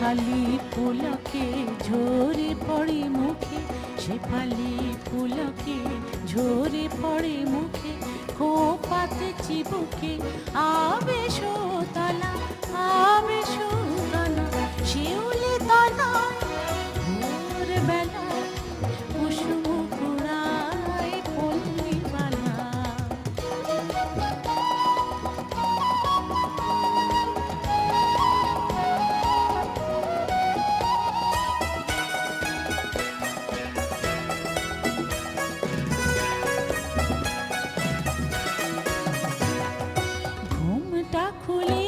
শেফালি পুলকে ঝরে পড়ে মুখে, শেফালি পুলকে ঝরে পড়ে মুখে, খোপাতে চিবুকে আবেশ তলা আবেশ তলা শিউলি তলা ভোর বেলা কুসুম কুড়ায় পল্লী বালা মুখটা খুলে